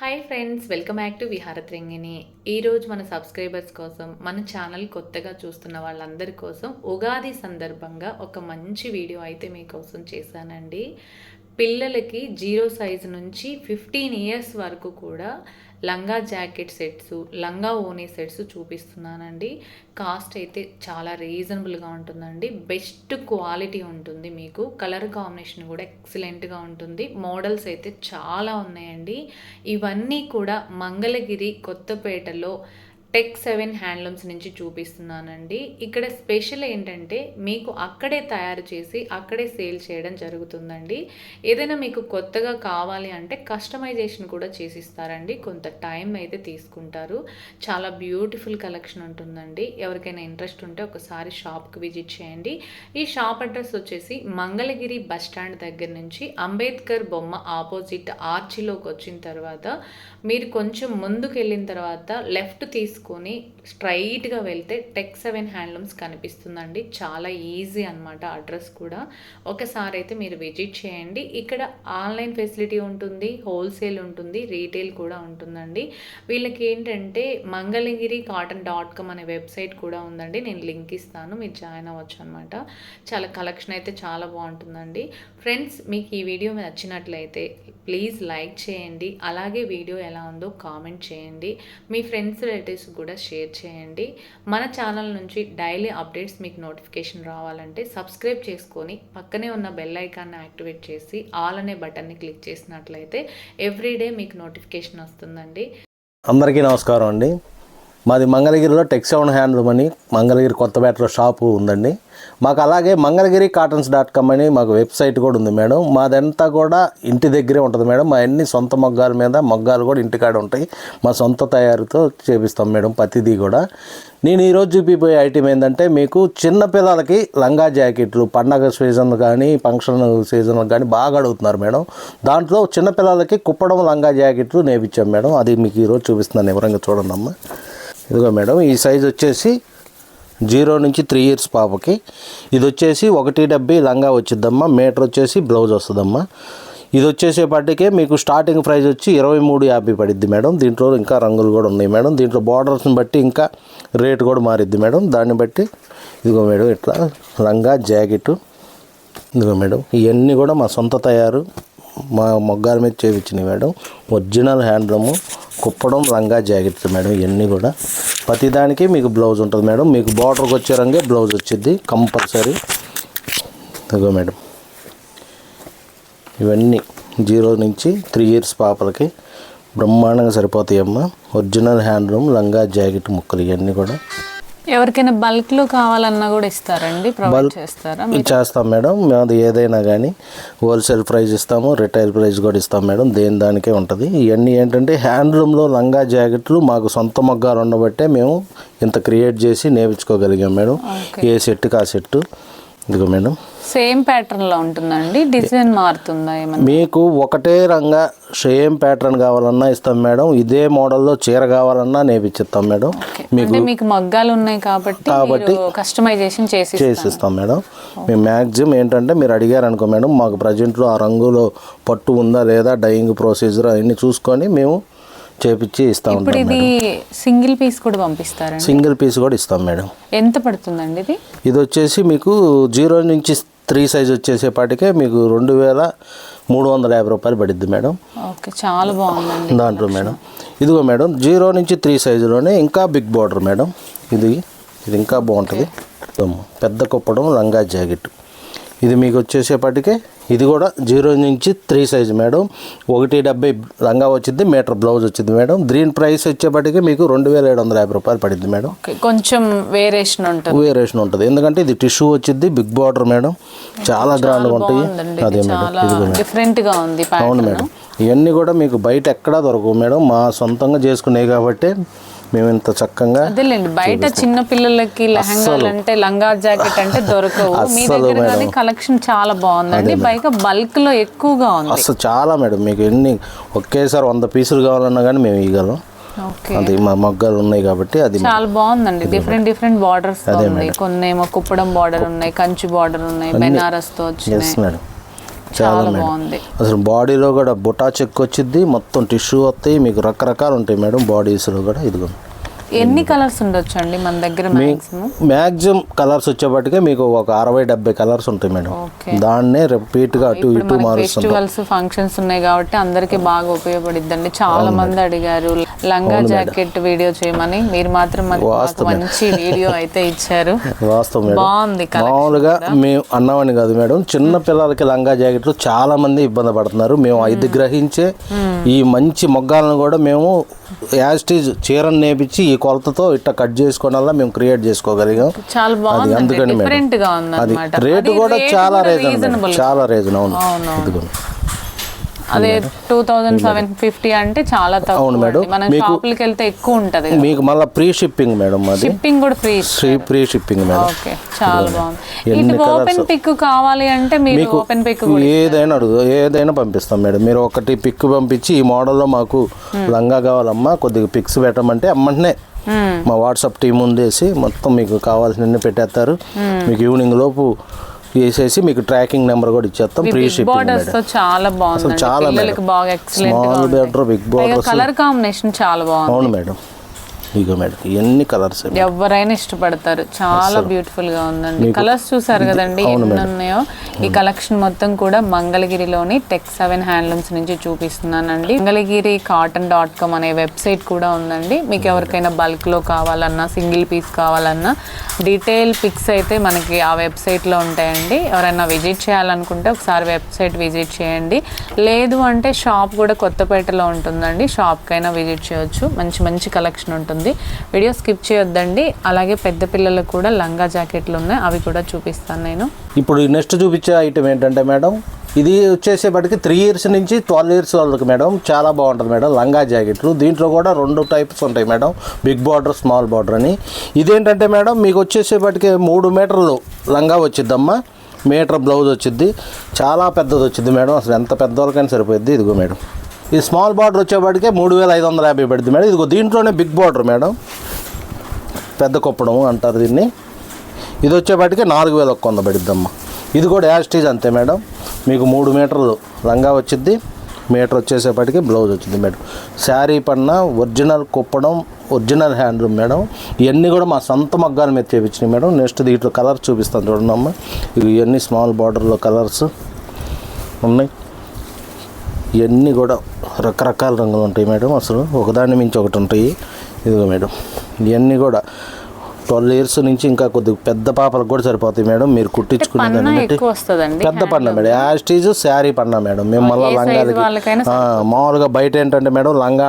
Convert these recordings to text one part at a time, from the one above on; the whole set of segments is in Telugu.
Hi friends welcome back to Viharatringini ఈరోజు మన సబ్స్క్రైబర్స్ కోసం మన ఛానల్ కొత్తగా చూస్తున్న వాళ్ళందరి కోసం ఉగాది సందర్భంగా ఒక మంచి వీడియో అయితే మీకోసం చేశానండి. పిల్లలకి జీరో సైజు నుంచి ఫిఫ్టీన్ ఇయర్స్ వరకు కూడా లంగా జాకెట్ సెట్స్ లంగా ఓనే సెట్స్ చూపిస్తున్నానండి. కాస్ట్ అయితే చాలా రీజనబుల్గా ఉంటుందండి. బెస్ట్ క్వాలిటీ ఉంటుంది మీకు. కలర్ కాంబినేషన్ కూడా ఎక్సలెంట్గా ఉంటుంది. మోడల్స్ అయితే చాలా ఉన్నాయండి. ఇవన్నీ కూడా మంగళగిరి కొత్తపేటలో టెక్ సెవెన్ హ్యాండ్లూమ్స్ నుంచి చూపిస్తున్నానండి. ఇక్కడ స్పెషల్ ఏంటంటే మీకు అక్కడే తయారు చేసి అక్కడే సేల్ చేయడం జరుగుతుందండి. ఏదైనా మీకు కొత్తగా కావాలి అంటే కస్టమైజేషన్ కూడా చేసిస్తారండి. కొంత టైం అయితే తీసుకుంటారు. చాలా బ్యూటిఫుల్ కలెక్షన్ ఉంటుందండి. ఎవరికైనా ఇంట్రెస్ట్ ఉంటే ఒకసారి షాప్కి విజిట్ చేయండి. ఈ షాప్ అడ్రస్ వచ్చేసి మంగళగిరి బస్ స్టాండ్ దగ్గర నుంచి అంబేద్కర్ బొమ్మ ఆపోజిట్ ఆర్చిలోకి వచ్చిన తర్వాత మీరు కొంచెం ముందుకు వెళ్ళిన తర్వాత లెఫ్ట్ తీసుకొని స్ట్రైట్గా వెళ్తే టెక్ సెవెన్ హ్యాండ్లూమ్స్ కనిపిస్తుందండి. చాలా ఈజీ అనమాట అడ్రస్ కూడా. ఒకసారి అయితే మీరు విజిట్ చేయండి. ఇక్కడ ఆన్లైన్ ఫెసిలిటీ ఉంటుంది హోల్సేల్ ఉంటుంది రీటైల్ కూడా ఉంటుందండి. వీళ్ళకి ఏంటంటే మంగళగిరి కాటన్ డాట్ కామ్ అనే వెబ్సైట్ కూడా ఉందండి. నేను లింక్ ఇస్తాను మీరు జాయిన్ అవ్వచ్చు అనమాట చాలా కలెక్షన్ అయితే చాలా బాగుంటుందండి. ఫ్రెండ్స్ మీకు ఈ వీడియో నచ్చినట్లయితే ప్లీజ్ లైక్ చేయండి. అలాగే వీడియో ఎలా ఉందో కామెంట్ చేయండి. మీ ఫ్రెండ్స్ రిలేటివ్స్ కూడా షేర్ చేయండి. మన ఛానల్ నుంచి డైలీ అప్డేట్స్ మీకు నోటిఫికేషన్ రావాలంటే సబ్స్క్రైబ్ చేసుకొని పక్కనే ఉన్న బెల్ ఐకాన్ని యాక్టివేట్ చేసి ఆల్ అనే బటన్ని క్లిక్ చేసినట్లయితే ఎవ్రీడే మీకు నోటిఫికేషన్ వస్తుందండి. అందరికీ నమస్కారం అండి. మాది మంగళగిరిలో టెక్స్టౌన్ సెవెన్ హ్యాండ్లూమ్ అని మంగళగిరి కొత్తపేటలో షాపు ఉందండి. మాకు అలాగే మంగళగిరి కాటన్స్ డాట్ కామ్ అని మాకు వెబ్సైట్ కూడా ఉంది మేడం. మాదంతా కూడా ఇంటి దగ్గరే ఉంటుంది మేడం. మా అన్ని సొంత మొగ్గాల మీద మొగ్గాలు కూడా ఇంటికాడ ఉంటాయి. మా సొంత తయారీతో చేపిస్తాం మేడం ప్రతిదీ కూడా. నేను ఈరోజు చూపిపోయే ఐటమ్ ఏంటంటే మీకు చిన్న పిల్లలకి లంగా జాకెట్లు పండగ సీజన్ కానీ ఫంక్షన్ సీజన్ కానీ బాగా అడుగుతున్నారు మేడం. దాంట్లో చిన్నపిల్లలకి కుప్పడం లంగా జాకెట్లు నేర్పించాం మేడం. అది మీకు ఈరోజు చూపిస్తున్నాను. వివరంగా చూడండి అమ్మా ఇదిగో మేడం ఈ సైజ్ వచ్చేసి జీరో నుంచి త్రీ ఇయర్స్ పాపకి. ఇది వచ్చేసి ఒకటి డెబ్బై లంగా వచ్చిద్దమ్మా. మీటర్ వచ్చేసి బ్లౌజ్ వస్తుందమ్మా. ఇది వచ్చేసేపటికే మీకు స్టార్టింగ్ ప్రైస్ వచ్చి ఇరవై మూడు యాభై పడిద్ది మేడం. దీంట్లో ఇంకా రంగులు కూడా ఉన్నాయి మేడం. దీంట్లో బార్డర్స్ని బట్టి ఇంకా రేట్ కూడా మారిద్ది మేడం. దాన్ని బట్టి ఇదిగో మేడం ఇట్లా లంగా జాకెట్. ఇదిగో మేడం. ఇవన్నీ కూడా మా సొంత తయారు. మా మొగ్గాల మీద చేయించినవి మేడం. ఒరిజినల్ హ్యాండ్లూము కుప్పడం లంగా జాకెట్ మేడం ఇవన్నీ కూడా. ప్రతిదానికి మీకు బ్లౌజ్ ఉంటుంది మేడం. మీకు బార్డర్కి వచ్చే రంగే బ్లౌజ్ వచ్చింది కంపల్సరీ. ఇదిగో మేడం. ఇవన్నీ జీరో నుంచి త్రీ ఇయర్స్ పాపలకి బ్రహ్మాండంగా సరిపోతాయమ్మా. ఒరిజినల్ హ్యాండ్లూమ్ లంగా జాకెట్ ముక్కలు ఇవన్నీ కూడా. ఎవరికైనా బల్క్లో కావాలన్నా కూడా ఇస్తారండి. ప్రొవైడ్ చేస్తారా? చేస్తాం మేడం. మాది ఏదైనా కానీ హోల్సేల్ ప్రైస్ ఇస్తాము రిటైల్ ప్రైస్ కూడా ఇస్తాం మేడం. దేని దానికే ఉంటుంది. ఇవన్నీ ఏంటంటే హ్యాండ్లూమ్లో లంగా జాకెట్లు మాకు సొంత మొగ్గాలు ఉండబట్టే మేము ఇంత క్రియేట్ చేసి నేర్చుకోగలిగాం మేడం. ఏ సెట్కి ఆ సెట్ ఇదిగో మేడం. సేమ్ ప్యాటర్న్లో ఉంటుందండి. డిజైన్ మారుతుందా ఏమన్నా? మీకు ఒకటే రంగా సేమ్ ప్యాటర్న్ కావాలన్నా ఇస్తాం మేడం. ఇదే మోడల్లో చీర కావాలన్నా నేర్పించిస్తాం మేడం. అంటే మీకు మగ్గాలు ఉన్నాయి కాబట్టి మీరు కస్టమైజేషన్ చేసి చేసిస్తాం. మేడం. మేము మ్యాక్సిమం ఏంటంటే మీరు అడిగారు అనుకో మేడం మాకు ప్రజెంట్లో ఆ రంగులో పట్టు ఉందా లేదా డైయింగ్ ప్రొసీజర్ అవన్నీ చూసుకొని మేము చేపించి ఇస్తాం ఇప్పుడు ఉంటాం ఇది సింగిల్ పీస్ కూడా పంపిస్తారండి? సింగిల్ పీస్ కూడా ఇస్తాం మేడం. ఎంత పడుతుందండి ఇది? ఇది వచ్చేసి మీకు జీరో నుంచి త్రీ సైజ్ వచ్చేసేపాటికే మీకు రెండు వేల మూడు వందల యాభై రూపాయలు పడిద్ది మేడం. ఓకే చాలా బాగుందండి. దాంట్లో మేడం. ఇదిగో మేడం జీరో నుంచి త్రీ సైజులోనే ఇంకా బిగ్ బార్డర్ మేడం. ఇది ఇది ఇంకా బాగుంటుంది. పెద్ద కుప్పడం లంగా జాకెట్. ఇది మీకు వచ్చేసేపటికే. ఇది కూడా జీరో నుంచి త్రీ సైజు మేడం. ఒకటి డెబ్బై లంగా వచ్చింది మీటర్ బ్లౌజ్ వచ్చింది మేడం. దీని ప్రైస్ వచ్చేపటికి మీకు రెండు వేల ఏడు వందల యాభై రూపాయలు పడింది మేడం. కొంచెం వేరియేషన్ ఉంటుంది. వేరియేషన్ ఉంటుంది. ఎందుకంటే ఇది టిష్యూ వచ్చింది బిగ్ బార్డర్ మేడం. చాలా గ్రాండ్గా ఉంటాయి. అదే మేడం చాలా డిఫరెంట్గా ఉంది అవును మేడం. ఇవన్నీ కూడా మీకు బయట ఎక్కడా దొరకవు మేడం. మా సొంతంగా చేసుకునేవి కాబట్టి మేము ఇంత చక్కగా అదేలేండి బయట చిన్న పిల్లలకి లెహంగాలు అంటే లంగా జాకెట్ అంటే దొరకవు. మీ దగ్గర కలెక్షన్ చాలా బాగుందండి పైగా బల్క్లో ఎక్కువగా ఉంది. అసలు చాలా మేడం మీకు ఎన్ని ఒకేసారి వంద పీసులు కావాలన్నా కానీ మేము ఇవ్వగలం ఓకే. అది మా మొగ్గాలు ఉన్నాయి కాబట్టి అది చాలా బాగుందండి. డిఫరెంట్ డిఫరెంట్ బార్డర్స్ కొన్ని ఏమో కుప్పడం బార్డర్ ఉన్నాయి కంచి బార్డర్ ఉన్నాయి బెనారస్తో వచ్చినాయి. Yes madam. చాలా మేడం. అసలు బాడీలో కూడా బుటా చెక్ వచ్చింది మొత్తం టిష్యూ వస్తాయి మీకు రకరకాలు ఉంటాయి మేడం బాడీస్లో కూడా. ఇదిగో. ఎన్ని కలర్స్ ఉండొచ్చు అండి మన దగ్గర మాక్సిమం మ్యాక్సిమం కలర్స్ వచ్చేప్పటికే మీకు ఒక అరవై డెబ్బై కలర్స్ ఉంటాయి మేడం. దాన్నే రిపీట్గా అటు ఇప్పుడు ఇటు ఫెస్టివల్స్ ఫంక్షన్స్ ఉన్నాయి కాబట్టి అందరికి బాగా ఉపయోగపడిద్దండి. చాలా మంది అడిగారు లంగా జాకెట్ వీడియో చేయమని. మీరు మాత్రం మంచి వీడియో అయితే ఇచ్చారు. బాగుంది మామూలుగా మేము అన్నామని కాదు మేడం. చిన్న పిల్లలకి లంగా జాకెట్లు చాలా మంది ఇబ్బంది పడుతున్నారు. మేము ఐదు గ్రహించే ఈ మంచి మొగ్గాలను కూడా మేము యాస్టీజ్ చీరను నేపించి కొలతతో ఇట్లా కట్ చేసుకోవడం మేము క్రియేట్ చేసుకోగలిగాం. చాలా బాగుంది అందుకని మేడం. అది రేటు కూడా చాలా రీజన్ రీజనబుల్ చాలా రీజన్ అవును అదే టూ థౌజండ్ సెవెన్ ఫిఫ్టీ అంటే చాలా తక్కువ మేడం. మనం షాపులకి వెళ్తే ఎక్కువ ఉంటది మీకు మళ్ళీ ప్రీ షిప్పింగ్ మేడం అది? షిప్పింగ్ కూడా free free free shipping madam. Okay చాలా బాగుంది. ఇది ఓపెన్ పిక్ కావాలి అంటే మీరు ఓపెన్ పిక్ ఏదైనా అడుగు ఏదైనా పంపిస్తాం మేడం. మీరు ఒకటి పిక్ పంపించి ఈ మోడల్లో మాకు లంగా కావాలమ్మా కొద్దిగా పిక్స్ పెట్టమంటే అమ్మంటనే మా వాట్సాప్ టీం ఉండేసి మొత్తం మీకు కావాల్సినన్ని పెట్టేస్తారు. మీకు ఈవినింగ్ లోపు వేసేసి మీకు ట్రాకింగ్ నెంబర్ కూడా ఇచ్చేస్తాం. ఫ్రీ షిప్పింగ్ బార్డర్స్తో చాలా బాగుంది చాలా small big borders colour combination చాలా బాగుంది. అవును మేడం. ఇగో మేడం ఎన్ని కలర్స్ ఎవరైనా ఇష్టపడతారు. చాలా బ్యూటిఫుల్గా ఉందండి. కలర్స్ చూసారు కదండి ఎన్ని ఉన్నాయో? ఈ కలెక్షన్ మొత్తం కూడా మంగళగిరిలోని టెక్ సెవెన్ హ్యాండ్లూమ్స్ నుంచి చూపిస్తున్నానండి. మంగళగిరి కాటన్ డాట్ కామ్ అనే వెబ్సైట్ కూడా ఉందండి. మీకు ఎవరికైనా బల్క్లో కావాలన్నా సింగిల్ పీస్ కావాలన్నా డీటెయిల్ పిక్స్ అయితే మనకి ఆ వెబ్సైట్లో ఉంటాయండి. ఎవరైనా విజిట్ చేయాలనుకుంటే ఒకసారి వెబ్సైట్ విజిట్ చేయండి. లేదు అంటే షాప్ కూడా కొత్తపేటలో ఉంటుందండి. షాప్కైనా విజిట్ చేయొచ్చు. మంచి మంచి కలెక్షన్ ఉంటుంది వీడియో స్కిప్ చేయొద్దండి. అలాగే పెద్ద పిల్లలకు కూడా లంగా జాకెట్లు ఉన్నాయి. అవి కూడా చూపిస్తాను నేను. ఇప్పుడు నెక్స్ట్ చూపించే ఐటమ్ ఏంటంటే మేడం ఇది వచ్చేసేపటికి త్రీ ఇయర్స్ నుంచి ట్వెల్వ్ ఇయర్స్ వాళ్ళకి మేడం చాలా బాగుంటుంది మేడం లంగా జాకెట్లు. దీంట్లో కూడా రెండు టైప్స్ ఉంటాయి madam big border small border అని. ఇదేంటంటే మేడం మీకు వచ్చేసేపటికి మూడు మీటర్లు లంగా వచ్చిద్దమ్మా. మీటర్ బ్లౌజ్ వచ్చింది చాలా పెద్దది వచ్చింది మేడం. అసలు ఎంత పెద్దవాళ్ళకైనా సరిపోయింది ఇదిగో మేడం. ఈ స్మాల్ బార్డర్ వచ్చేపాటికే మూడు వేల ఐదు వందల యాభై పడుతుంది మేడం. ఇదిగో దీంట్లోనే బిగ్ బార్డర్ మేడం. పెద్ద కుప్పడం అంటారు దీన్ని. ఇది వచ్చేపాటికి నాలుగు వేల ఒక్క వంద పడిద్దమ్మా. ఇది కూడా యాస్టీజ్ అంతే మేడం. మీకు మూడు మీటర్లు లంగా వచ్చింది మీటర్ వచ్చేసేపటికి బ్లౌజ్ వచ్చింది మేడం. శారీ పన్న original Kuppadam original handloom madam. ఇవన్నీ కూడా మా సొంత మగ్గాల మీద చేపించినాయి మేడం. నెక్స్ట్ దీంట్లో కలర్ చూపిస్తాను చూడండి అమ్మ. ఇవి ఇవన్నీ స్మాల్ బార్డర్లో కలర్స్. ఉన్నాయి. ఇవన్నీ కూడా రకరకాల రంగులు ఉంటాయి మేడం అసలు. ఒకదాని మించి ఒకటి ఉంటాయి. ఇదిగో మేడం. ఇవన్నీ కూడా ట్వెల్వ్ ఇయర్స్ నుంచి ఇంకా కొద్దిగా పెద్ద పాపలకు కూడా సరిపోతాయి మేడం. మీరు కుట్టించుకునే పెద్ద పన్న మేడం. యాస్టీజ్ శారీ పన్నా మేడం. మేము మళ్ళీ లంగాలకి మామూలుగా బయట ఏంటంటే మేడం లంగా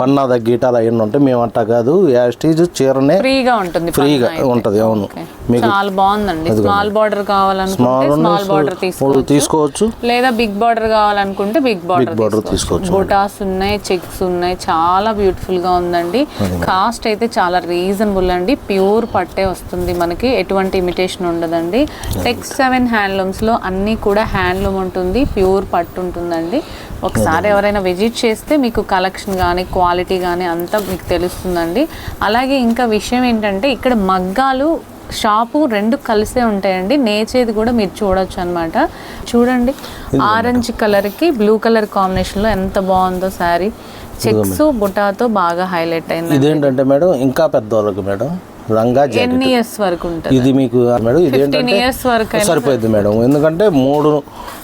పన్నా తగ్గీటాలు అవన్నీ ఉంటాయి మేము అట్టా కాదు. యాస్టీజ్ చీరనే ఫ్రీగా ఉంటుంది ఫ్రీగా. ఉంటుంది అవును. మీకు చాలా బాగుందండి. స్మాల్ బార్డర్ కావాలనుకుంటే స్మాల్ బార్డర్ తీసుకోవచ్చు. తీసుకోవచ్చు. లేదా బిగ్ బార్డర్ కావాలనుకుంటే బిగ్ బార్డర్ border తీసుకోవచ్చు. బుటాస్ ఉన్నాయి చెక్స్ ఉన్నాయి చాలా బ్యూటిఫుల్గా ఉందండి. కాస్ట్ అయితే చాలా రీజనబుల్ అండి. ప్యూర్ పట్టే వస్తుంది మనకి. ఎటువంటి ఇమిటేషన్ ఉండదండి. టెక్స్ సెవెన్ హ్యాండ్లూమ్స్లో అన్ని కూడా హ్యాండ్లూమ్ ఉంటుంది. ప్యూర్ పట్టు ఉంటుందండి. ఒకసారి ఎవరైనా విజిట్ చేస్తే మీకు కలెక్షన్ కానీ క్వాలిటీ కానీ అంతా మీకు తెలుస్తుందండి. అలాగే ఇంకా విషయం ఏంటంటే ఇక్కడ మగ్గాలు షాపు రెండు కలిసే ఉంటాయండి. నేచేది కూడా మీరు చూడొచ్చు అనమాట చూడండి. ఆరెంజ్ కలర్కి బ్లూ కలర్ కాంబినేషన్లో ఎంత బాగుందో శారీ. చెక్స్ బుటాతో బాగా హైలైట్ అయింది ఇదేంటంటే మేడం ఇంకా పెద్దవాళ్ళకి మేడం లంగా జాకెట్ ఎన్ని ఇయర్స్ వరకు ఉంటుంది? ఇది మీకు మేడం సరిపోయింది మేడం. ఎందుకంటే మూడు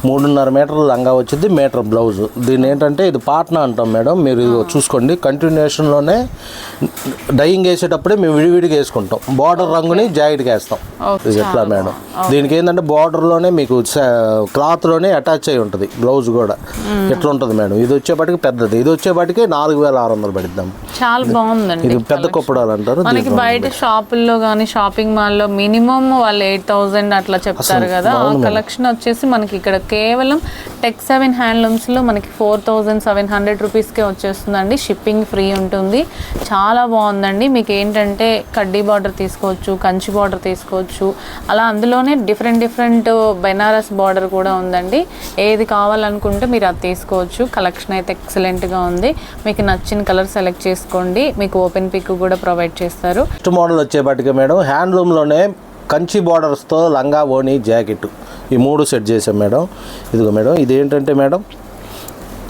మూడున్నర మీటర్లు లంగా వచ్చింది మీటర్ బ్లౌజ్. దీని ఏంటంటే ఇది పాట్నా అంటాం మేడం. మీరు చూసుకోండి కంటిన్యూషన్లోనే డైయింగ్ వేసేటప్పుడే మేము విడివిడిగా వేసుకుంటాం. బార్డర్ రంగుని జాకెట్కి వేస్తాం. ఇది ఎట్లా మేడం? దీనికి ఏంటంటే బార్డర్లోనే మీకు క్లాత్లోనే అటాచ్ అయి ఉంటుంది బ్లౌజ్ కూడా. ఎట్లా ఉంటుంది మేడం? ఇది వచ్చేపాటికి పెద్దది. ఇది వచ్చేపాటికి నాలుగు వేల ఆరు వందలు పడిద్దాం. చాలా బాగుందండి ఇది పెద్ద కొప్పడాలు అంటారు బయట షాపుల్లో కానీ షాపింగ్ మాల్లో మినిమం వాళ్ళు ఎయిట్ థౌజండ్ అట్లా చెప్తారు కదా. ఆ కలెక్షన్ వచ్చేసి మనకి ఇక్కడ కేవలం టెక్ సెవెన్ హ్యాండ్లూమ్స్లో మనకి ఫోర్ థౌజండ్ సెవెన్ హండ్రెడ్ రూపీస్కే వచ్చేస్తుందండి. షిప్పింగ్ ఫ్రీ ఉంటుంది. చాలా బాగుందండి. మీకు ఏంటంటే కడ్డీ బార్డర్ తీసుకోవచ్చు కంచి బార్డర్ తీసుకోవచ్చు. అలా అందులోనే డిఫరెంట్ డిఫరెంట్ బెనారస్ బార్డర్ కూడా ఉందండి. ఏది కావాలనుకుంటే మీరు అది తీసుకోవచ్చు. కలెక్షన్ అయితే ఎక్సలెంట్గా ఉంది. మీకు నచ్చిన కలర్ సెలెక్ట్ చేసుకోండి. మీకు ఓపెన్ పిక్ కూడా ప్రొవైడ్ చేస్తారు. మోడల్ వచ్చేపాటికి మేడం. హ్యాండ్లూమ్లోనే కంచి బార్డర్స్తో లంగా ఓణి జాకెట్ ఈ మూడు సెట్ చేసాం మేడం. ఇదిగో మేడం ఇది ఏంటంటే మేడం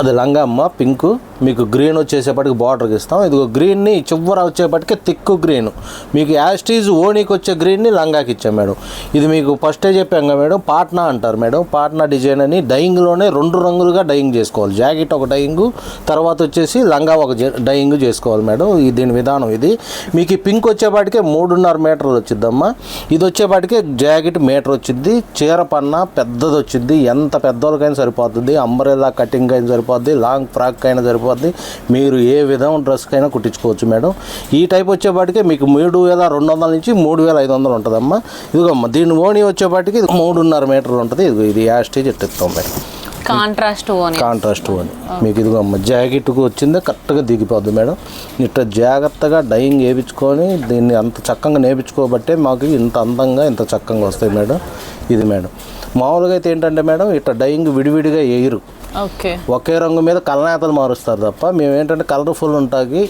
అది లంగా అమ్మ పింకు. మీకు గ్రీన్ వచ్చేసేపటికి బార్డర్కి ఇస్తాం. ఇదిగో గ్రీన్ని చివర వచ్చేపటికి తిక్కు గ్రీన్ మీకు యాస్టీజ్ ఓనీకి వచ్చే గ్రీన్ని లంగాకి ఇచ్చాం మేడం. ఇది మీకు ఫస్టే చెప్పాం కదా మేడం పాట్నా అంటారు మేడం. పాట్నా డిజైన్ అని డయింగ్లోనే రెండు రంగులుగా డయింగ్ చేసుకోవాలి. జాకెట్ ఒక డయింగ్ తర్వాత వచ్చేసి లంగా ఒక డయింగ్ చేసుకోవాలి మేడం. ఇది దీని విధానం ఇది. మీకు ఈ పింక్ వచ్చేపాటికే మూడున్నర మీటర్లు వచ్చిద్దమ్మా ఇది వచ్చేపాటికే జాకెట్ మీటర్ వచ్చింది. చీర పన్న పెద్దది వచ్చింది. ఎంత పెద్దోళ్ళకైనా సరిపోతుంది. అంబరెల్లా కటింగ్ అయినా సరిపోద్ది. లాంగ్ ఫ్రాక్ అయినా సరిపోద్ది మీరు ఏ విధం డ్రెస్కైనా కుట్టించుకోవచ్చు మేడం. ఈ టైప్ వచ్చేపాటికే మీకు మూడు వేల రెండు వందల నుంచి మూడు వేల ఐదు వందలు ఉంటుందమ్మా. ఇదిగోమ్మా దీని ఓణి వచ్చేపాటికి ఇది మూడున్నర మీటర్లు ఉంటుంది. ఇదిగో ఇది యాస్టేజ్ ఎట్టిస్తాం మేడం. కాంట్రాస్ట్ ఓని కాంట్రాస్ట్ అని మీకు ఇదిగో అమ్మ జాకెట్కు వచ్చిందే కరెక్ట్గా దిగిపోద్ది మేడం. ఇట్లా జాగ్రత్తగా డైయింగ్ వేయించుకొని దీన్ని అంత చక్కగా నేర్పించుకోబట్టే మాకు ఇంత అందంగా ఇంత చక్కగా వస్తాయి మేడం. ఇది మేడం. మామూలుగా అయితే ఏంటంటే మేడం ఇట్లా డైయింగ్ విడివిడిగా వేయరు. ఒకే రంగు మీద కలనేతలు మారుస్తారు తప్ప మేము ఏంటంటే కలర్ఫుల్ ఉంటాకి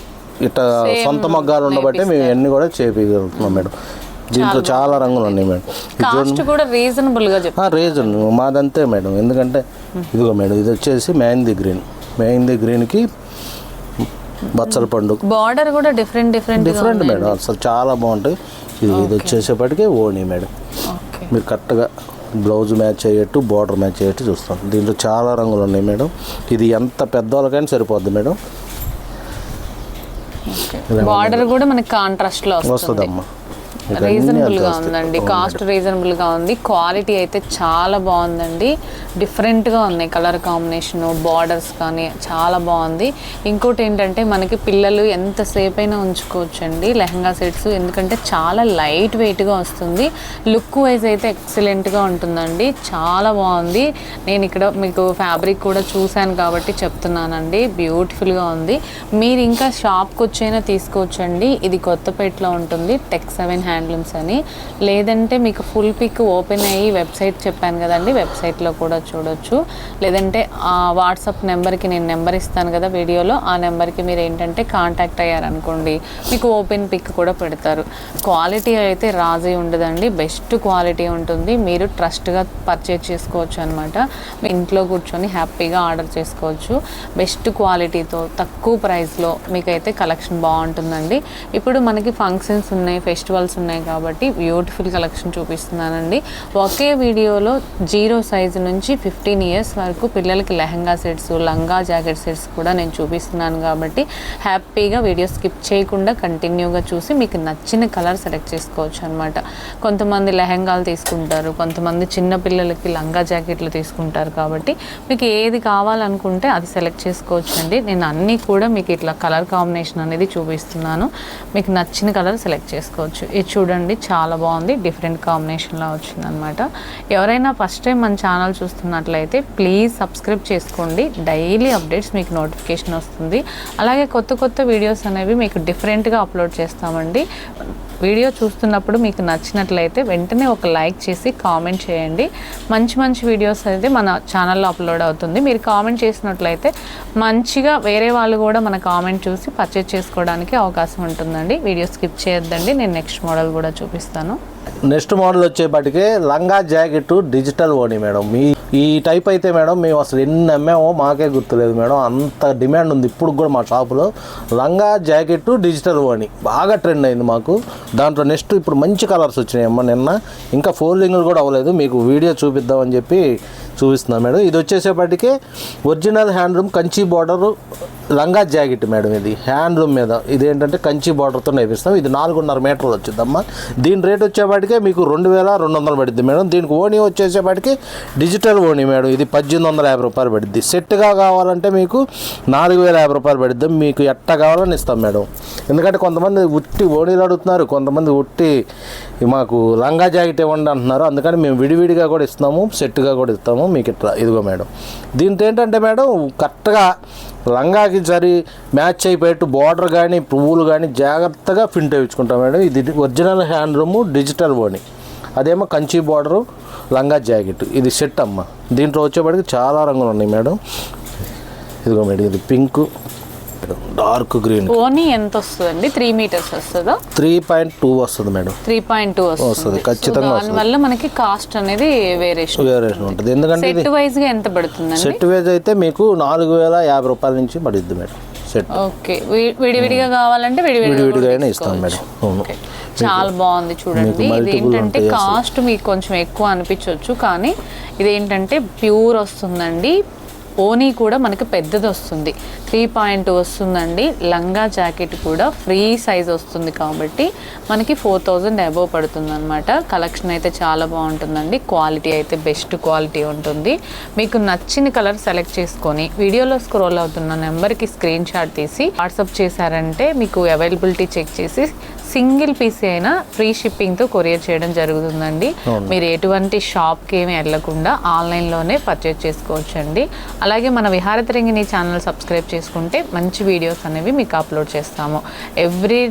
ఇట్లా సొంత మగ్గాలు ఉండబట్టే మేము ఇవన్నీ కూడా చేపించగలుగుతున్నాం మేడం. దీంట్లో చాలా రంగులు ఉన్నాయి మేడం. రీజనబుల్గా రీజన్ మాదంతే మేడం. ఎందుకంటే ఇదిగో మేడం ఇది వచ్చేసి మెహందీ గ్రీన్. మెహందీ గ్రీన్కి బచ్చల పండు బార్డర్ కూడా డిఫరెంట్ డిఫరెంట్ డిఫరెంట్ మేడం. అసలు చాలా బాగుంటాయి. ఇది వచ్చేసేపటికి ఓణి మేడం. మీరు కరెక్ట్గా బ్లౌజ్ మ్యాచ్ అయ్యేట్టు బార్డర్ మ్యాచ్ అయ్యేట్టు చూస్తాం. దీంట్లో చాలా రంగులు ఉన్నాయి మేడం. ఇది ఎంత పెద్దవాళ్ళకైనా సరిపోద్ది మేడం. బార్డర్ కూడా మనకి కాంట్రాస్ట్లో వస్తుంది. వస్తుందమ్మా. రీజనబుల్గా. ఉందండి. కాస్ట్ రీజనబుల్గా ఉంది. క్వాలిటీ అయితే చాలా బాగుందండి. డిఫరెంట్గా ఉన్నాయి కలర్ కాంబినేషన్ బార్డర్స్ కానీ చాలా బాగుంది. ఇంకోటి ఏంటంటే మనకి పిల్లలు ఎంతసేపు అయినా ఉంచుకోవచ్చు అండి లెహంగా సెట్స్ ఎందుకంటే చాలా లైట్ వెయిట్గా వస్తుంది. లుక్ వైజ్ అయితే ఎక్సలెంట్గా ఉంటుందండి. చాలా బాగుంది. నేను ఇక్కడ మీకు ఫ్యాబ్రిక్ కూడా చూశాను కాబట్టి చెప్తున్నానండి. బ్యూటిఫుల్గా ఉంది. మీరు ఇంకా షాప్కి వచ్చైనా తీసుకోవచ్చండి. ఇది కొత్తపేటలో ఉంటుంది. టెక్ సెవెన్ హ్యాండ్లూమ్స్ అని. లేదంటే మీకు ఫుల్ పిక్ ఓపెన్ అయ్యి వెబ్సైట్ చెప్పాను కదండి వెబ్సైట్లో కూడా చూడొచ్చు. లేదంటే ఆ వాట్సాప్ నెంబర్కి నేను నెంబర్ ఇస్తాను కదా వీడియోలో ఆ నెంబర్కి మీరు ఏంటంటే కాంటాక్ట్ అయ్యారనుకోండి మీకు ఓపెన్ పిక్ కూడా పెడతారు. క్వాలిటీ అయితే రాజీ ఉండదండి బెస్ట్ క్వాలిటీ ఉంటుంది. మీరు ట్రస్ట్గా పర్చేజ్ చేసుకోవచ్చు అనమాట మీ ఇంట్లో కూర్చొని హ్యాపీగా ఆర్డర్ చేసుకోవచ్చు. బెస్ట్ క్వాలిటీతో తక్కువ ప్రైస్లో మీకైతే కలెక్షన్ బాగుంటుందండి. ఇప్పుడు మనకి ఫంక్షన్స్ ఉన్నాయి ఫెస్టివల్స్ ఉన్నాయి కాబట్టి బ్యూటిఫుల్ కలెక్షన్ చూపిస్తున్నానండి. ఒకే వీడియోలో జీరో సైజు నుంచి ఫిఫ్టీన్ ఇయర్స్ వరకు పిల్లలకి లెహంగా సెట్స్ లంగా జాకెట్ సెట్స్ కూడా నేను చూపిస్తున్నాను కాబట్టి హ్యాపీగా వీడియో స్కిప్ చేయకుండా కంటిన్యూగా చూసి మీకు నచ్చిన కలర్ సెలెక్ట్ చేసుకోవచ్చు అనమాట కొంతమంది లెహంగాలు తీసుకుంటారు కొంతమంది చిన్న పిల్లలకి లంగా జాకెట్లు తీసుకుంటారు కాబట్టి మీకు ఏది కావాలనుకుంటే అది సెలెక్ట్ చేసుకోవచ్చు అండి నేను అన్నీ కూడా మీకు ఇట్లా కలర్ కాంబినేషన్ అనేది చూపిస్తున్నాను. మీకు నచ్చిన కలర్ సెలెక్ట్ చేసుకోవచ్చు. ఇది చూడండి చాలా బాగుంది. డిఫరెంట్ కాంబినేషన్లో వచ్చిందనమాట. ఎవరైనా ఫస్ట్ టైం మన ఛానల్ చూస్తున్నట్లయితే ప్లీజ్ సబ్స్క్రైబ్ చేసుకోండి. డైలీ అప్డేట్స్ మీకు నోటిఫికేషన్ వస్తుంది. అలాగే కొత్త కొత్త వీడియోస్ అనేవి మీకు డిఫరెంట్గా అప్లోడ్ చేస్తామండి. వీడియో చూస్తున్నప్పుడు మీకు నచ్చినట్లయితే వెంటనే ఒక లైక్ చేసి కామెంట్ చేయండి. మంచి మంచి వీడియోస్ అయితే మన ఛానల్లో అప్లోడ్ అవుతుంది. మీరు కామెంట్ చేసినట్లయితే మంచిగా వేరే వాళ్ళు కూడా మన కామెంట్ చూసి పర్చేజ్ చేసుకోవడానికి అవకాశం ఉంటుందండి. వీడియో స్కిప్ చేయొద్దండి. నేను నెక్స్ట్ మోడల్ కూడా చూపిస్తాను. నెక్స్ట్ మోడల్ వచ్చేపటికే లంగా జాకెట్ డిజిటల్ ఓణి మేడం. మీ ఈ టైప్ అయితే మేడం మేము అసలు ఎన్ని అమ్మామో మాకే గుర్తులేదు మేడం. అంత డిమాండ్ ఉంది ఇప్పుడు కూడా మా షాపులో. లంగా జాకెట్ డిజిటల్ ఓణి. బాగా ట్రెండ్ అయింది మాకు. దాంట్లో నెక్స్ట్ ఇప్పుడు మంచి కలర్స్ వచ్చినాయి అమ్మ నిన్న. ఇంకా ఫోల్డింగ్లు కూడా అవ్వలేదు. మీకు వీడియో చూపిద్దామని చెప్పి చూపిస్తున్నాను మేడం. ఇది వచ్చేసేపటికి ఒరిజినల్ హ్యాండ్లూమ్ కంచి బార్డర్ లంగా జాకెట్ మేడం ఇది. హ్యాండ్లూమ్ మీద ఇది ఏంటంటే కంచి బార్డర్తో నేపిస్తాం. ఇది నాలుగున్నర మీటర్లు వచ్చిందమ్మా. దీని రేట్ వచ్చేపాటికే మీకు రెండు వేల రెండు వందలు పడుద్ది మేడం. దీనికి ఓణి వచ్చేసేపాటికి డిజిటల్ ఓణి మేడం. ఇది పద్దెనిమిది వందల యాభై రూపాయలు పడుద్ది. సెట్గా కావాలంటే మీకు నాలుగు వేల యాభై రూపాయలు పడుద్ది. మీకు ఎట్ట కావాలని ఇస్తాం మేడం. ఎందుకంటే కొంతమంది ఉట్టి ఓణీలు అడుగుతున్నారు. కొంతమంది ఉట్టి మాకు లంగా జాకెట్ ఇవ్వండి అంటున్నారు. అందుకని మేము విడివిడిగా కూడా ఇస్తున్నాము. సెట్గా కూడా ఇస్తాము. మీకు ఇట్లా. ఇదిగో మేడం. దీంతో ఏంటంటే మేడం కరెక్ట్గా లంగాకి సరి మ్యాచ్ అయిపోయేట్టు బార్డర్ కానీ పువ్వులు కానీ జాగ్రత్తగా ప్రింట్ వేయించుకుంటాం మేడం. ఇది ఒరిజినల్ హ్యాండ్లూము డిజిటల్ ఓని అదేమో కంచి బార్డరు లంగా జాకెట్. ఇది సెట్ అమ్మ. దీంట్లో వచ్చేప్పటికి చాలా రంగులు ఉన్నాయి మేడం. ఇదిగో మేడం ఇది పింక్. Dark green. ఓనీ ఎంత వస్తుందండి? త్రీ మీటర్స్ వస్తుందా? త్రీ పాయింట్ టూ వస్తుంది మేడం. త్రీ పాయింట్ టూ వస్తుంది, ఖచ్చితంగా దానివల్ల మనకి కాస్ట్ అనేది వేరియేషన్ వేరియేషన్ ఉంటుంది. ఎందుకంటే సెట్ వైజ్గా ఎంత పడుతుందండి? సెట్ వేజ్ అయితే మీకు నాలుగు వేల యాభై రూపాయల నుంచి పడుద్ది మేడం సెట్. ఓకే. విడివిడిగా కావాలంటే విడివిడిగా ఇస్తాం. మేడం. అవును. ఓకే. చాలా బాగుంది చూడండి. ఇది ఏంటంటే. కాస్ట్ మీకు కొంచెం ఎక్కువ అనిపించవచ్చు కానీ ఇది ఏంటంటే ప్యూర్ వస్తుందండి. ఓనీ కూడా మనకి పెద్దది వస్తుంది. త్రీ పాయింట్ వస్తుందండి. లంగా జాకెట్ కూడా ఫ్రీ సైజ్ వస్తుంది కాబట్టి మనకి ఫోర్ థౌజండ్ అబోవ్ పడుతుంది అనమాట కలెక్షన్ అయితే చాలా బాగుంటుందండి. క్వాలిటీ అయితే బెస్ట్ క్వాలిటీ ఉంటుంది. మీకు నచ్చిన కలర్ సెలెక్ట్ చేసుకొని వీడియోలో స్క్రోల్ అవుతున్న నెంబర్కి స్క్రీన్ షాట్ తీసి వాట్సాప్ చేశారంటే మీకు అవైలబిలిటీ చెక్ చేసి సింగిల్ పీస్ అయినా ఫ్రీ షిప్పింగ్తో కొరియర్ చేయడం జరుగుతుందండి. మీరు ఎటువంటి షాప్కి ఏమి వెళ్ళకుండా ఆన్లైన్లోనే పర్చేజ్ చేసుకోవచ్చండి. అలాగే మన విహారతరంగిణి ఛానల్ సబ్స్క్రైబ్ చేసుకుంటే మంచి వీడియోస్ అనేవి మీకు అప్లోడ్ చేస్తాము. ఎవ్రీ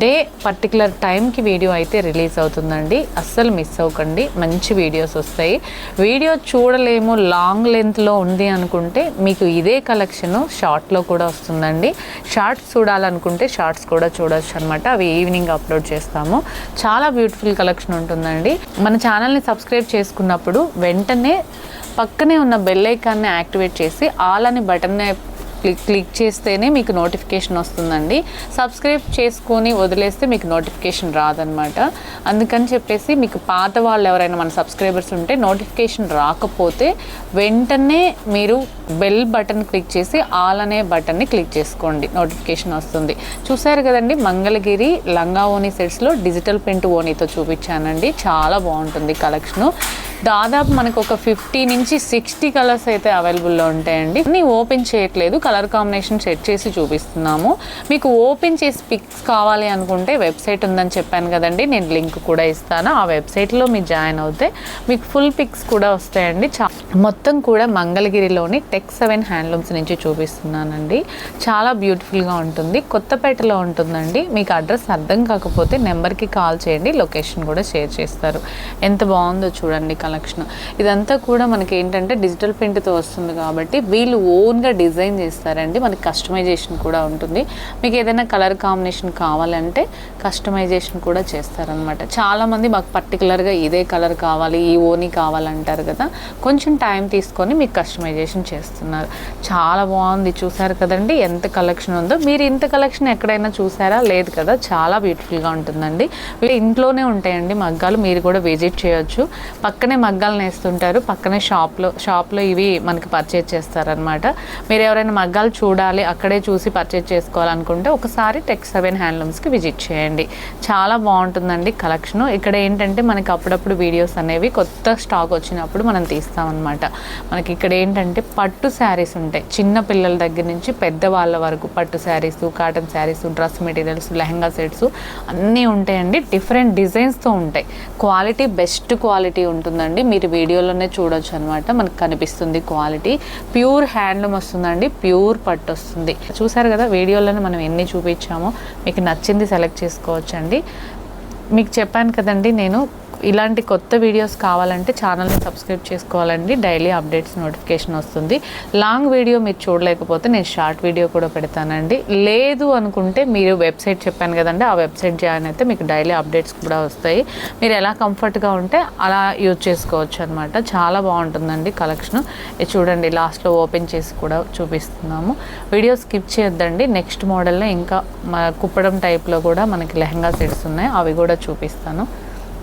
డే పర్టికులర్ టైంకి వీడియో అయితే రిలీజ్ అవుతుందండి. అస్సలు మిస్ అవ్వకండి. మంచి వీడియోస్ వస్తాయి. వీడియో చూడలేము లాంగ్ లెంత్లో ఉంది అనుకుంటే మీకు ఇదే కలెక్షన్ షార్ట్లో కూడా వస్తుందండి. షార్ట్స్ చూడాలనుకుంటే షార్ట్స్ కూడా చూడొచ్చు అనమాట అవి ఈవినింగ్ అప్లోడ్ చేస్తాము. చాలా బ్యూటిఫుల్ కలెక్షన్ ఉంటుందండి. మన ఛానల్ని సబ్స్క్రైబ్ చేసుకున్నప్పుడు వెంటనే పక్కనే ఉన్న బెల్ ఐకాన్ని యాక్టివేట్ చేసి ఆల్ అని బటన్ క్లిక్ క్లిక్ చేస్తేనే మీకు నోటిఫికేషన్ వస్తుందండి. సబ్స్క్రైబ్ చేసుకొని వదిలేస్తే మీకు నోటిఫికేషన్ రాదనమాట. అందుకని చెప్పేసి మీకు పాత వాళ్ళు ఎవరైనా మన సబ్స్క్రైబర్స్ ఉంటే నోటిఫికేషన్ రాకపోతే వెంటనే మీరు బెల్ బటన్ క్లిక్ చేసి ఆల్ అనే బటన్ని క్లిక్ చేసుకోండి. నోటిఫికేషన్ వస్తుంది. చూసారు కదండి మంగళగిరి లంగా ఓనీ సెట్స్లో డిజిటల్ ప్రింట్ ఓనీతో చూపించానండి. చాలా బాగుంటుంది కలెక్షను. దాదాపు మనకు ఒక ఫిఫ్టీ నుంచి సిక్స్టీ కలర్స్ అయితే అవైలబుల్లో ఉంటాయండి. అన్నీ ఓపెన్ చేయట్లేదు. కలర్ కాంబినేషన్ సెట్ చేసి చూపిస్తున్నాము. మీకు ఓపెన్ చేసి పిక్స్ కావాలి అనుకుంటే వెబ్సైట్ ఉందని చెప్పాను కదండి. నేను లింక్ కూడా ఇస్తాను. ఆ వెబ్సైట్లో మీరు జాయిన్ అవుతే మీకు ఫుల్ పిక్స్ కూడా వస్తాయండి. చా మొత్తం కూడా మంగళగిరిలోని టెక్ సెవెన్ హ్యాండ్లూమ్స్ నుంచి చూపిస్తున్నానండి. చాలా బ్యూటిఫుల్గా ఉంటుంది. కొత్తపేటలో ఉంటుందండి. మీకు అడ్రస్ అర్థం కాకపోతే నెంబర్కి కాల్ చేయండి. లొకేషన్ కూడా షేర్ చేస్తారు. ఎంత బాగుందో చూడండి కలెక్షన్ ఇదంతా కూడా మనకి ఏంటంటే డిజిటల్ ప్రింట్తో వస్తుంది కాబట్టి వీళ్ళు ఓన్గా డిజైన్ చేస్తారండి. మనకి కస్టమైజేషన్ కూడా ఉంటుంది. మీకు ఏదైనా కలర్ కాంబినేషన్ కావాలంటే కస్టమైజేషన్ కూడా చేస్తారనమాట చాలామంది మాకు పర్టికులర్గా ఇదే కలర్ కావాలి ఈ ఓని కావాలంటారు కదా. కొంచెం టైం తీసుకొని మీకు కస్టమైజేషన్ చేస్తున్నారు. చాలా బాగుంది. చూసారు కదండి ఎంత కలెక్షన్ ఉందో. మీరు ఇంత కలెక్షన్ ఎక్కడైనా చూసారా? లేదు కదా. చాలా బ్యూటిఫుల్గా ఉంటుందండి. వీళ్ళు ఇంట్లోనే ఉంటాయండి మగ్గాలు. మీరు కూడా విజిట్ చేయొచ్చు. పక్కనే మగ్గాలు నేస్తుంటారు పక్కనే షాప్లో షాప్లో ఇవి మనకి పర్చేజ్ చేస్తారనమాట మీరు ఎవరైనా మగ్గాలు చూడాలి అక్కడే చూసి పర్చేజ్ చేసుకోవాలనుకుంటే ఒకసారి టెక్ సెవెన్ హ్యాండ్లూమ్స్కి విజిట్ చేయండి. చాలా బాగుంటుందండి కలెక్షన్ ఇక్కడ ఏంటంటే మనకి అప్పుడప్పుడు వీడియోస్ అనేవి కొత్త స్టాక్ వచ్చినప్పుడు మనం తీస్తామన్నమాట. మనకి ఇక్కడ ఏంటంటే పట్టు శారీస్ ఉంటాయి. చిన్న పిల్లల దగ్గర నుంచి పెద్దవాళ్ళ వరకు పట్టు saris cotton saris dress materials lehenga sets అన్నీ ఉంటాయండి. డిఫరెంట్ డిజైన్స్తో ఉంటాయి. క్వాలిటీ బెస్ట్ క్వాలిటీ ఉంటుందండి. మీరు వీడియోలోనే చూడొచ్చు అనమాట మనకు కనిపిస్తుంది క్వాలిటీ. ప్యూర్ హ్యాండ్లూమ్ వస్తుందండి ప్యూర్ పట్టు వస్తుంది. చూసారు కదా వీడియోలోనే మనం ఎన్ని చూపించామో. మీకు నచ్చింది సెలెక్ట్ చేసుకోవచ్చండి. మీకు చెప్పాను కదండి నేను ఇలాంటి కొత్త వీడియోస్ కావాలంటే ఛానల్ని సబ్స్క్రైబ్ చేసుకోవాలండి. డైలీ అప్డేట్స్ నోటిఫికేషన్ వస్తుంది. లాంగ్ వీడియో మీరు చూడలేకపోతే నేను షార్ట్ వీడియో కూడా పెడతానండి. లేదు అనుకుంటే మీరు వెబ్సైట్ చెప్పాను కదండి ఆ వెబ్సైట్ జాయిన్ అయితే మీకు డైలీ అప్డేట్స్ కూడా వస్తాయి. మీరు ఎలా కంఫర్ట్గా ఉంటే అలా యూజ్ చేసుకోవచ్చు అనమాట చాలా బాగుంటుందండి కలెక్షన్ ఇది చూడండి లాస్ట్లో ఓపెన్ చేసి కూడా చూపిస్తున్నాము. వీడియో స్కిప్ చేయొద్దండి. నెక్స్ట్ మోడల్లో ఇంకా కుప్పడం టైప్లో కూడా మనకి లెహంగా సెట్స్ ఉన్నాయి. అవి కూడా చూపిస్తాను.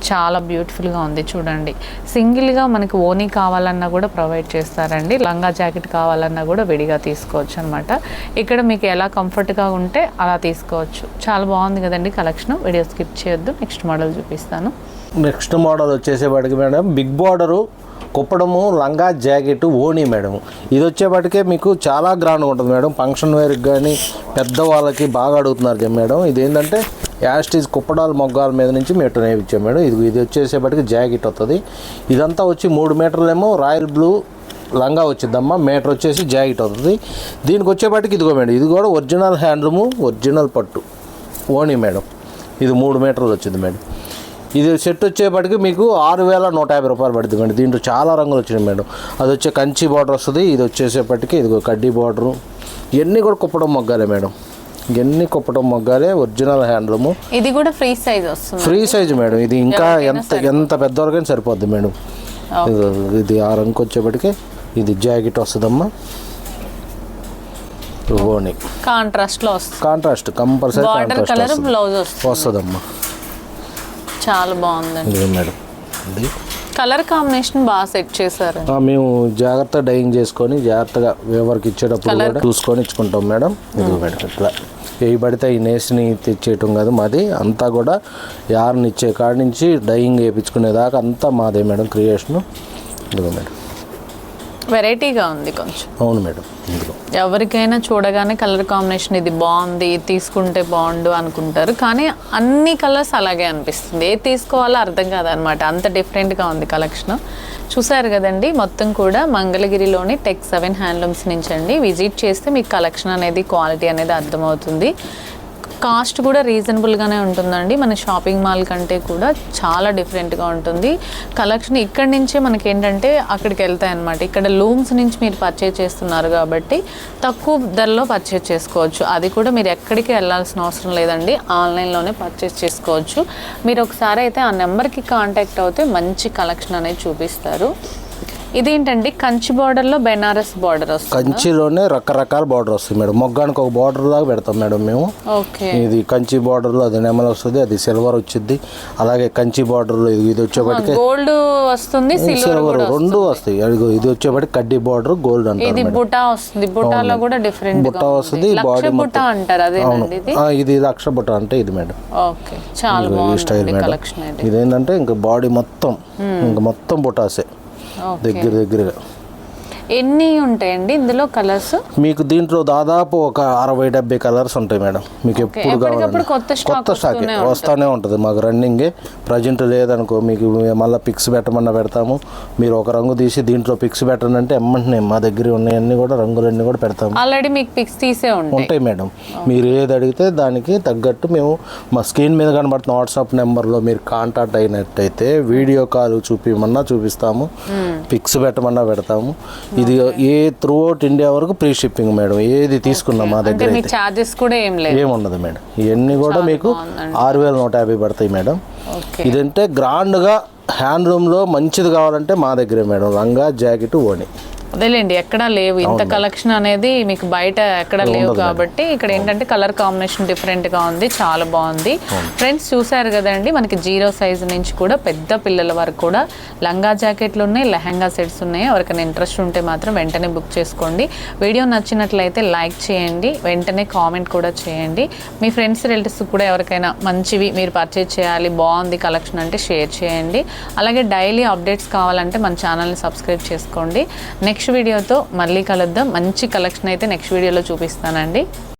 చాలా బ్యూటిఫుల్గా ఉంది చూడండి. సింగిల్గా మనకి ఓనీ కావాలన్నా కూడా ప్రొవైడ్ చేస్తారండి. లంగా జాకెట్ కావాలన్నా కూడా విడిగా తీసుకోవచ్చు అనమాట ఇక్కడ మీకు ఎలా కంఫర్ట్గా ఉంటే అలా తీసుకోవచ్చు. చాలా బాగుంది కదండి కలెక్షన్. వీడియో స్కిప్ చేయొద్దు. నెక్స్ట్ మోడల్ చూపిస్తాను. నెక్స్ట్ మోడల్ వచ్చేసేవాడికి మేడం బిగ్ బార్డరు కుప్పడము లంగా జాకెట్ ఓణి మేడం. ఇది వచ్చేపాటికే మీకు చాలా గ్రాండ్గా ఉంటుంది మేడం. ఫంక్షన్ వేర్కి కానీ పెద్దవాళ్ళకి బాగా అడుగుతున్నారు కదా మేడం. ఇది ఏంటంటే యాస్టీజ్ కుప్పడాల మొగ్గాల మీద నుంచి మేము నేర్పించాం మేడం. ఇది ఇది వచ్చేసేపటికి జాకెట్ వస్తుంది ఇదంతా వచ్చి మూడు మీటర్లేమో రాయల్ బ్లూ లంగా వచ్చిద్దమ్మా. మీటర్ వచ్చేసి జాకెట్ అవుతుంది దీనికి వచ్చేపాటికి ఇదిగో మేడం. ఇది కూడా ఒరిజినల్ హ్యాండ్లూము ఒరిజినల్ పట్టు. ఓణి మేడం. ఇది మూడు మీటర్లు వచ్చింది మేడం. ఇది సెట్ వచ్చేప్పటికి మీకు ఆరు వేల నూట యాభై రూపాయలు పడుతుంది మేడం దీంట్లో చాలా రంగులు వచ్చినాయి మేడం. అది వచ్చే కంచి బార్డర్ వస్తుంది. ఇది వచ్చేసేపటికి ఇదిగో కడ్డీ బార్డరు. ఇవన్నీ కూడా కుప్పడం మొగ్గాలే మేడం. ఇవన్నీ కుప్పడం మొగ్గాలే ఒరిజినల్ హ్యాండ్లూము. ఇది కూడా ఫ్రీ సైజ్ వస్తుంది. Free size madam. ఇది ఇంకా ఎంత ఎంత పెద్దవరకైనా సరిపోద్ది మేడం. ఇది ఆ రంగు వచ్చేప్పటికి ఇది జాకెట్ వస్తుందమ్మా. కాంట్రాస్ట్లో వస్తుంది. కాంట్రాస్ట్ కంపల్సరీ కలర్ బ్లౌజ్ వస్తుంది. వస్తుందమ్మా. చాలా బాగుందండి. మేడం. ఇది. కలర్ కాంబినేషన్ బాగా సెట్ చేశారు. మేము జాగ్రత్త డైయింగ్ చేసుకొని జాగ్రత్తగా వేవర్కి ఇచ్చేటప్పుడు కూడా చూసుకొని ఇచ్చుకుంటాం మేడం. ఇది మేడం ఇట్లా. ఏ పడితే ఈ నేస్ని తెచ్చేయటం కాదు మాది. అంతా కూడా యార్ని ఇచ్చే కాడి నుంచి డైయింగ్ వేయించుకునేదాకా అంతా మాదే మేడం క్రియేషను ఇదిగో మేడం. వెరైటీగా ఉంది కొంచెం. అవును మేడం ఇందులో. ఎవరికైనా చూడగానే కలర్ కాంబినేషన్ ఇది బాగుంది ఇది తీసుకుంటే బాగుండు అనుకుంటారు. కానీ అన్ని కలర్స్ అలాగే అనిపిస్తుంది. ఏది తీసుకోవాలో అర్థం కాదనమాట. అంత డిఫరెంట్గా ఉంది కలెక్షన్. చూసారు కదండి మొత్తం కూడా మంగళగిరిలోని టెక్ సెవెన్ హ్యాండ్లూమ్స్ నుంచి అండి విజిట్ చేస్తే మీకు కలెక్షన్ అనేది క్వాలిటీ అనేది అర్థమవుతుంది. కాస్ట్ కూడా రీజనబుల్గానే ఉంటుందండి. మన షాపింగ్ మాల్ కంటే కూడా చాలా డిఫరెంట్గా ఉంటుంది. కలెక్షన్ ఇక్కడి నుంచే మనకి ఏంటంటే అక్కడికి వెళ్తాయి అనమాట ఇక్కడ లూమ్స్ నుంచి మీరు పర్చేజ్ చేస్తున్నారు కాబట్టి తక్కువ ధరలో పర్చేజ్ చేసుకోవచ్చు. అది కూడా మీరు ఎక్కడికి వెళ్ళాల్సిన అవసరం లేదండి. ఆన్లైన్లోనే పర్చేజ్ చేసుకోవచ్చు. మీరు ఒకసారి అయితే ఆ నెంబర్కి కాంటాక్ట్ అవుతే మంచి కలెక్షన్ అనేది చూపిస్తారు. ఇదేంటండి? కంచి బార్డర్లో బెనారస్ బార్డర్ వస్తుంది? కంచిలోనే రకరకాల బార్డర్ వస్తుంది మేడం. మొగ్గానికి ఒక బార్డర్ లాగా పెడతాం మేడం మేము. ఓకే. ఇది కంచి బార్డర్లో అది నెమల వస్తుంది అది సిల్వర్ వచ్చింది అలాగే కంచి బార్డర్లో ఇది ఇది వచ్చేప్పటికి గోల్డ్ వస్తుంది సిల్వర్ రెండు వస్తాయి. అదిగో ఇది వచ్చేప్పటికి కడ్డీ బార్డర్ గోల్డ్ అంటారు ఇది బుటా వస్తుంది. బుటాలో కూడా డిఫరెంట్ బుట్ట వస్తుంది బాడీ బుటా అంటారు అదేనండి ఇది? లక్ష బుట్ట అంటే ఇది మేడం. ఓకే. చాలా స్టైల్ మేడం. ఇదేంటంటే ఇంకా బాడీ మొత్తం ఇంకా మొత్తం బుటాసే. దగ్గర దగ్గరగా ఎన్ని ఉంటాయండి ఇందులో కలర్స్? మీకు దీంట్లో దాదాపు ఒక అరవై డెబ్బై కలర్స్ ఉంటాయి మేడం. మీకు ఎప్పుడు కొత్త స్టాక్ వస్తానే ఉంటుంది. మాకు రన్నింగే ప్రజెంట్ లేదనుకో మీకు మళ్ళీ పిక్స్ పెట్టమన్నా పెడతాము. మీరు ఒక రంగు తీసి దీంట్లో పిక్స్ పెట్టనంటే ఎమ్మంటున్నాయి మా దగ్గర ఉన్నాయన్నీ కూడా రంగులన్నీ కూడా పెడతాము. ఆల్రెడీ మీకు పిక్స్ తీసే ఉంటాయి. ఉంటాయి మేడం. మీరు ఏది అడిగితే దానికి తగ్గట్టు మేము మా స్క్రీన్ మీద కనబడుతున్న వాట్సాప్ నెంబర్లో మీరు కాంటాక్ట్ అయినట్టయితే వీడియో కాల్ చూపించమన్నా చూపిస్తాము. పిక్స్ పెట్టమన్నా పెడతాము. ఇది ఏ త్రూ అవుట్ ఇండియా వరకు ప్రీ షిప్పింగ్ మేడం. ఏది తీసుకున్నా మా దగ్గర చార్జెస్ కూడా ఏం లేదు ఏముండదు మేడం. ఇవన్నీ కూడా మీకు ఆరు వేల నూట యాభై పడతాయి మేడం. ఇదంటే గ్రాండ్గా హ్యాండ్లూమ్లో మంచిది కావాలంటే మా దగ్గరే మేడం. లంగా జాకెట్ ఓని అదేలేండి ఎక్కడా లేవు. ఇంత కలెక్షన్ అనేది మీకు బయట ఎక్కడ లేవు కాబట్టి ఇక్కడ ఏంటంటే కలర్ కాంబినేషన్ డిఫరెంట్గా ఉంది చాలా బాగుంది. ఫ్రెండ్స్ చూసారు కదండి మనకి జీరో సైజ్ నుంచి కూడా పెద్ద పిల్లల వరకు కూడా లంగా జాకెట్లు ఉన్నాయి లెహంగా సెట్స్ ఉన్నాయి. ఎవరికైనా ఇంట్రెస్ట్ ఉంటే మాత్రం వెంటనే బుక్ చేసుకోండి. వీడియో నచ్చినట్లయితే లైక్ చేయండి వెంటనే కామెంట్ కూడా చేయండి. మీ ఫ్రెండ్స్ రిలేటివ్స్ కూడా ఎవరికైనా మంచివి మీరు పర్చేజ్ చేయాలి బాగుంది కలెక్షన్ అంటే షేర్ చేయండి. అలాగే డైలీ అప్డేట్స్ కావాలంటే మన ఛానల్ని సబ్స్క్రైబ్ చేసుకోండి. నెక్స్ట్ వీడియోతో మళ్ళీ కలుద్దాం. మంచి కలెక్షన్ అయితే నెక్స్ట్ వీడియోలో చూపిస్తానండి.